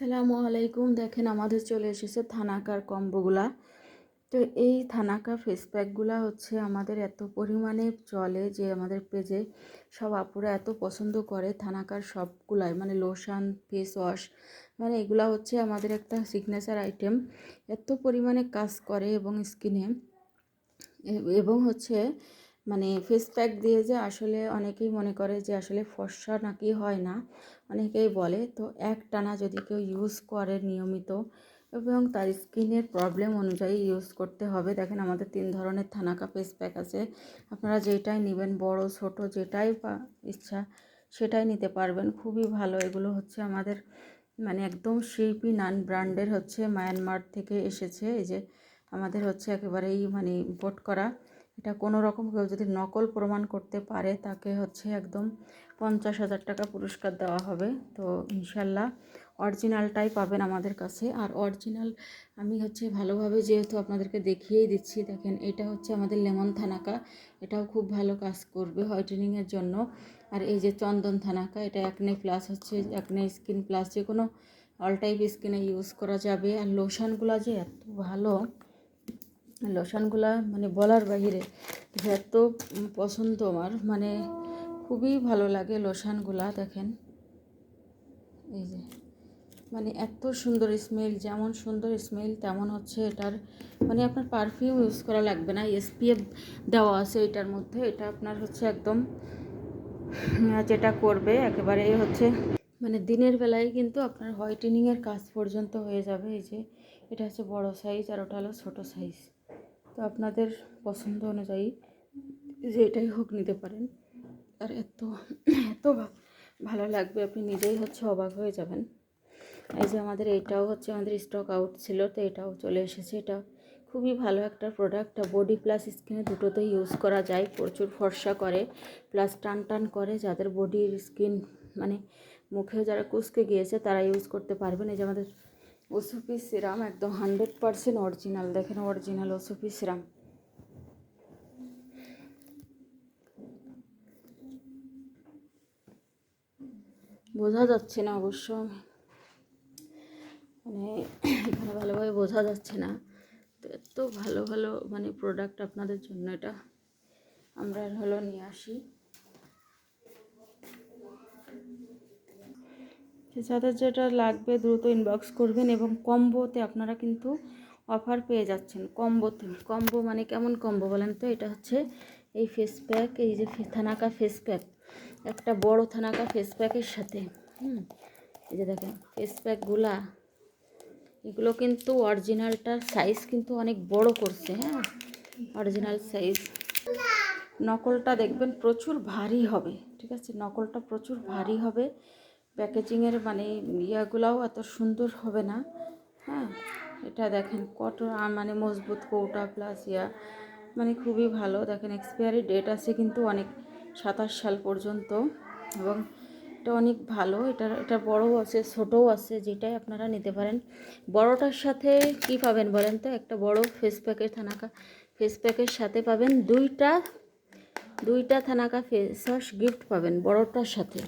আসসালামু আলাইকুম। দেখেন আমাদের চলে এসেছে থানাকার কম্বোগুলা। তো এই থানাকা ফেস প্যাকগুলা হচ্ছে আমাদের এত পরিমাণে চলে যে আমাদের পেজে সব আপুরা এত পছন্দ করে থানাকার সবগুলাই মানে লোশন ফেস ওয়াশ মানে এগুলা হচ্ছে আমাদের একটা সিগনেচার আইটেম এত পরিমাণে কাজ করে এবং স্কিনে এবং হচ্ছে মানে ফেস প্যাক দিয়ে যে আসলে অনেকেই মনে করে যে আসলে ফর্সা নাকি হয় না। অনেকেই বলে, তো এক টানা যদি কেউ ইউজ করে নিয়মিত এবং তার স্কিনের প্রবলেম অনুযায়ী ইউজ করতে হবে। দেখেন আমাদের তিন ধরনের থানাকা ফেস প্যাক আছে। আপনারা যেটাই নেবেন, বড়, ছোট, যেটাই ইচ্ছা সেটাই নিতে পারবেন। খুবই ভালো। এগুলো হচ্ছে আমাদের মানে একদম শিল্পী নান ব্র্যান্ডের হচ্ছে মায়ানমার থেকে এসেছে। এই যে আমাদের হচ্ছে একেবারেই মানে ইম্পোর্ট করা। এটা কোনো রকম কেউ যদি নকল প্রমাণ করতে পারে, তাকে হচ্ছে একদম পঞ্চাশ হাজার টাকা পুরস্কার দেওয়া হবে। তো ইনশাল্লাহ অরিজিনালটাই পাবেন আমাদের কাছে। আর অরিজিনাল আমি হচ্ছে ভালোভাবে যেহেতু আপনাদেরকে দেখিয়েই দিচ্ছি, দেখেন এটা হচ্ছে আমাদের লেমন থানাকা। এটাও খুব ভালো কাজ করবে হোয়াইটেনিংয়ের জন্য। আর এই যে চন্দন থানাকা, এটা একনে প্লাস হচ্ছে একনে স্কিন প্লাস যে কোনো অল টাইপ স্কিনে ইউজ করা যাবে। আর লোশনগুলো যে এত ভালো লোশনগুলা মানে বলার বাহিরে এত পছন্দ আমার। মানে খুবই ভালো লাগে লোশনগুলা, দেখেন। এই যে মানে এত সুন্দর স্মেল যেমন সুন্দর স্মেল তেমন হচ্ছে এটার মানে আপনার পারফিউম ইউজ করা লাগবে না। এসপিএফ দেওয়া আছে এটার মধ্যে, এটা আপনার হচ্ছে একদম যেটা করবে, একেবারে হচ্ছে মানে দিনের বেলায় কিন্তু আপনার হোয়াইটেনিংয়ের কাজ পর্যন্ত হয়ে যাবে। এই যে, এটা হচ্ছে বড় সাইজ আর ওটা হলো ছোটো সাইজ তো আপনাদের পছন্দ অনুযায়ী যে এটাই হোক নিতে পারেন। আর এত এত ভালো লাগবে, আপনি নিজেই হচ্ছে অবাক হয়ে যাবেন। এই যে আমাদের এইটাও হচ্ছে আমাদের স্টক আউট ছিল, তো এটাও চলে এসেছে। এটা খুবই ভালো একটা প্রোডাক্ট বডি প্লাস স্কিনে দুটোতেই ইউজ করা যায়, প্রচুর ফর্সা করে। প্লাস টান টান করে যাদের বডির স্কিন মানে মুখে যারা কুচকে গিয়েছে, তারা ইউজ করতে পারবেন। এই যে আমাদের ওসুপি সিরাম একদম হান্ড্রেড পারসেন্ট অরিজিনাল। দেখেন অরিজিনাল ওসুপি সিরাম। বোঝা যাচ্ছে না অবশ্য। মানে এখানে ভালোভাবে বোঝা যাচ্ছে না। তো এত ভালো ভালো মানে প্রোডাক্ট আপনাদের জন্য এটা। আমরা হলো নিয়ে আসি। যাদের যেটা লাগবে দ্রুত ইনবক্স করবেন এবং কম্বোতে আপনারা কিন্তু অফার পেয়ে যাচ্ছেন। কম্বোতে কম্বো মানে কেমন কম্বো বলেন তো? এটা হচ্ছে এই ফেস প্যাক এই যে থানাকা ফেস প্যাক একটা বড় থানাকা ফেস প্যাকের সাথে, হুম? এই যে দেখেন ফেস প্যাকগুলা এগুলো কিন্তু অরিজিনালটার সাইজ কিন্তু অনেক বড় করছে হ্যাঁ? অরিজিনাল সাইজ নকলটা দেখবেন প্রচুর ভারী হবে, ঠিক আছে? নকলটা প্রচুর ভারী হবে। প্যাকেজিংয়ের মানে ইয়াগুলাও এত সুন্দর হবে না। হ্যাঁ এটা দেখেন কত মানে মজবুত কৌটা প্লাস ইয়া মানে খুবই ভালো। দেখেন এক্সপায়ারি ডেট আছে কিন্তু অনেক সাতাশ সাল পর্যন্ত এবং এটা অনেক ভালো। এটা এটা বড়ও আছে, ছোটও আছে, যেটাই আপনারা নিতে পারেন। বড়টার সাথে কি পাবেন বলেন তো? একটা বড় ফেস প্যাকের থানাকা ফেস প্যাকের সাথে পাবেন দুইটা দুইটা থানাকা ফেস ওয়াশ গিফট পাবেন বড়টার সাথে।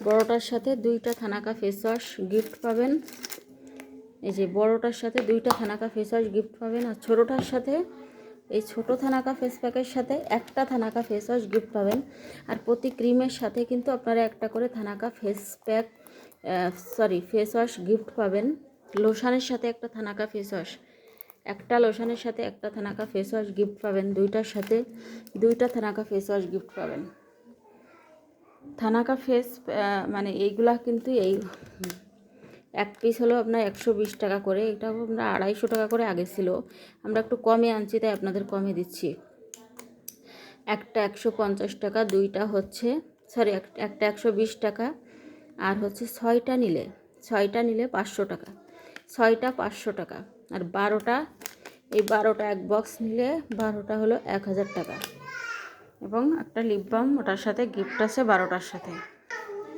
বড়টার সাথে দুইটা থানাকা ফেস ওয়াশ গিফট পাবেন। এই যে বড়টার সাথে দুইটা থানাকা ফেস ওয়াশ গিফট পাবেন আর ছোটোটার সাথে এই ছোটো থানাকা ফেস প্যাকের সাথে একটা থানাকা ফেস ওয়াশ গিফট পাবেন। আর প্রতি ক্রিমের সাথে কিন্তু আপনারা একটা করে Thanaka face pack sorry face wash gift পাবেন। লোশানের সাথে একটা থানাকা ফেস ওয়াশ একটা লোশানের সাথে একটা থানাকা ফেস ওয়াশ গিফট পাবেন। দুইটার সাথে দুইটা থানাকা ফেস ওয়াশ গিফট পাবেন। থানাকা ফেস মানে এইগুলা কিন্তু এই এক পিস হলো আপনার একশো বিশ টাকা করে। এটা আমরা আড়াইশো টাকা করে আগে ছিল। আমরা একটু কমে আনছি, তাই আপনাদের কমে দিচ্ছি। একটা একশো পঞ্চাশ টাকা, দুইটা হচ্ছে সরি একটা একশো বিশ টাকা, আর হচ্ছে ছয়টা নিলে ছয়টা নিলে পাঁচশো টাকা, ছয়টা পাঁচশো টাকা, আর বারোটা, এই বারোটা এক বক্স নিলে বারোটা হলো এক হাজার টাকা। এবং একটা লিপ বাম ওটার সাথে গিফট আছে বারোটার সাথে।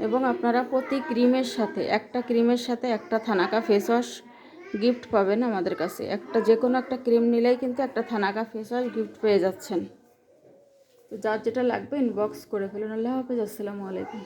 এবং আপনারা প্রতি ক্রিমের সাথে, একটা ক্রিমের সাথে একটা থানাকা ফেস ওয়াশ গিফট পাবেন আমাদের কাছে। একটা যে কোনো একটা ক্রিম নিলেই কিন্তু একটা থানাকা ফেস ওয়াশ গিফট পেয়ে যাচ্ছেন। তো যার যেটা লাগবে ইনবক্স করে ফেলুন। আল্লাহ হাফেজ, আসসালামু আলাইকুম।